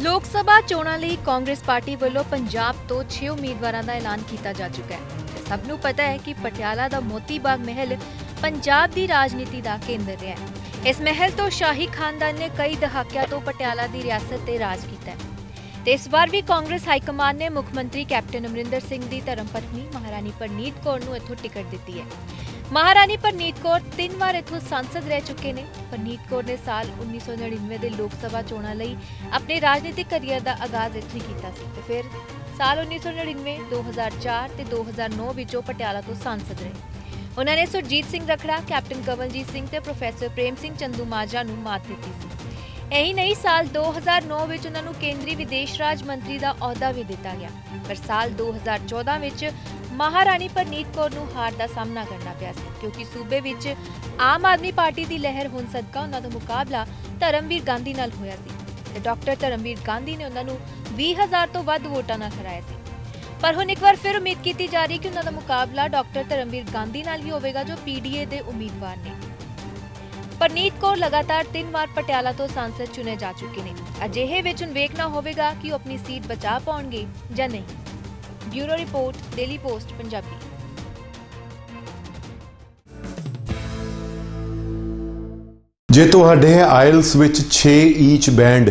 ਲੋਕ ਸਭਾ ਚੋਣਾਂ ਲਈ ਕਾਂਗਰਸ ਪਾਰਟੀ ਵੱਲੋਂ ਪੰਜਾਬ ਤੋਂ 6 ਉਮੀਦਵਾਰਾਂ ਦਾ ਐਲਾਨ ਕੀਤਾ ਜਾ ਚੁੱਕਾ ਹੈ। ਤੇ ਸਭ ਨੂੰ ਪਤਾ ਹੈ ਕਿ ਪਟਿਆਲਾ ਦਾ ਮੋਤੀ ਬਾਗ ਮਹਿਲ ਪੰਜਾਬ ਦੀ ਰਾਜਨੀਤੀ ਦਾ ਕੇਂਦਰ ਰਿਹਾ ਹੈ। ਇਸ ਮਹਿਲ ਤੋਂ ਸ਼ਾਹੀ ਖਾਨਦਾਨ ਨੇ ਕਈ ਦਹਾਕਿਆਂ ਤੋਂ ਪਟਿਆਲਾ ਦੀ ਰਿਆਸਤ ਤੇ ਰਾਜ ਕੀਤਾ ਹੈ। ਤੇ ਇਸ ਵਾਰ ਵੀ ਕਾਂਗਰਸ ਹਾਈ ਕਮਾਨ ਨੇ ਮੁੱਖ ਮੰਤਰੀ ਕੈਪਟਨ ਅਮਰਿੰਦਰ ਸਿੰਘ ਦੀ ਧਰਮ ਪਤਨੀ ਮਹਾਰਾਣੀ ਪਰਨੀਤ ਕੌਰ ਨੂੰ ਇੱਥੋਂ ਟਿਕਟ ਦਿੱਤੀ ਹੈ। ਮਹਾਰਾਣੀ ਪਰਨੀਤ ਕੌਰ ਤਿੰਨ ਵਾਰ ਇੱਥੋਂ ਸੰਸਦ ਰਹਿ ਚੁੱਕੇ ਨੇ। ਪਰਨੀਤ ਕੌਰ ਨੇ ਸਾਲ 1999 ਦੇ ਲੋਕ ਸਭਾ ਚੋਣਾਂ ਲਈ ਆਪਣੇ ਰਾਜਨੀਤਿਕ ਕੈਰੀਅਰ ਦਾ ਆਗਾਜ਼ ਇੱਥੇ ਹੀ ਕੀਤਾ ਸੀ ਤੇ ਫਿਰ ਸਾਲ 1999 2004 ਤੇ 2009 ਵਿੱਚ ਉਹ ਪਟਿਆਲਾ ਤੋਂ ਸੰਸਦ ਰਹੇ। ਉਹਨਾਂ ਨੇ ਸੁਰਜੀਤ ਸਿੰਘ ਰਖੜਾ, ਕੈਪਟਨ ਕਵਲਜੀਤ ਸਿੰਘ ਤੇ ਪ੍ਰੋਫੈਸਰ ਪ੍ਰੇਮ ਸਿੰਘ ਚੰਦੂ ਮਾਜਰਾ ਨੂੰ ਮਾਤ ਦਿੱਤੀ ਸੀ। ਇਹੀ ਨਹੀਂ, ਸਾਲ 2009 ਵਿੱਚ ਉਹਨਾਂ ਨੂੰ ਕੇਂਦਰੀ ਵਿਦੇਸ਼ ਰਾਜ ਮੰਤਰੀ ਦਾ ਅਹੁਦਾ ਵੀ ਦਿੱਤਾ ਗਿਆ। ਪਰ ਸਾਲ 2014 ਵਿੱਚ ਮਹਾਰਾਣੀ ਪਰਨੀਤ ਕੌਰ ਨੂੰ ਹਾਰ ਦਾ ਸਾਹਮਣਾ ਕਰਨਾ ਪਿਆ ਸੀ, ਕਿਉਂਕਿ ਸੂਬੇ ਵਿੱਚ ਆਮ ਆਦਮੀ ਪਾਰਟੀ ਦੀ ਲਹਿਰ ਹੋਣ ਸਦਕਾ ਉਹਨਾਂ ਦਾ ਮੁਕਾਬਲਾ ਧਰਮਵੀਰ ਗਾਂਧੀ ਨਾਲ ਹੋਇਆ ਸੀ ਤੇ ਡਾਕਟਰ ਧਰਮਵੀਰ ਗਾਂਧੀ ਨੇ ਉਹਨਾਂ ਨੂੰ 20000 ਤੋਂ ਵੱਧ ਵੋਟਾਂ ਨਾਲ ਹਰਾਇਆ ਸੀ। ਪਰ ਹੁਣ ਇੱਕ ਵਾਰ ਫਿਰ ਉਮੀਦ ਕੀਤੀ ਜਾ ਰਹੀ ਕਿ ਉਹਨਾਂ ਦਾ ਮੁਕਾਬਲਾ ਡਾਕਟਰ ਧਰਮਵੀਰ ਗਾਂਧੀ ਨਾਲ ਹੀ ਹੋਵੇਗਾ, ਜੋ ਪੀਡੀਏ ਦੇ ਉਮੀਦਵਾਰ ਨੇ। ਪਰਨੀਤ ਕੌਰ ਲਗਾਤਾਰ ਤਿੰਨ ਵਾਰ ਪਟਿਆਲਾ ਤੋਂ ਸੰਸਦ ਚੁਣੇ ਜਾ ਚੁੱਕੇ ਨੇ। ਅਜਿਹੇ ਵਿੱਚ ਹੁਣ ਵੇਖਣਾ ਹੋਵੇਗਾ ਕਿ ਉਹ ਆਪਣੀ ਸੀਟ ਬਚਾ ਪਾਉਣਗੇ ਜਾਂ ਨਹੀਂ। Bureau report, daily post, Punjabi. ਜੇ ਤੁਹਾਡੇ ਆਇਲਸ ਵਿੱਚ 6 ਈਚ ਬੈਂਡ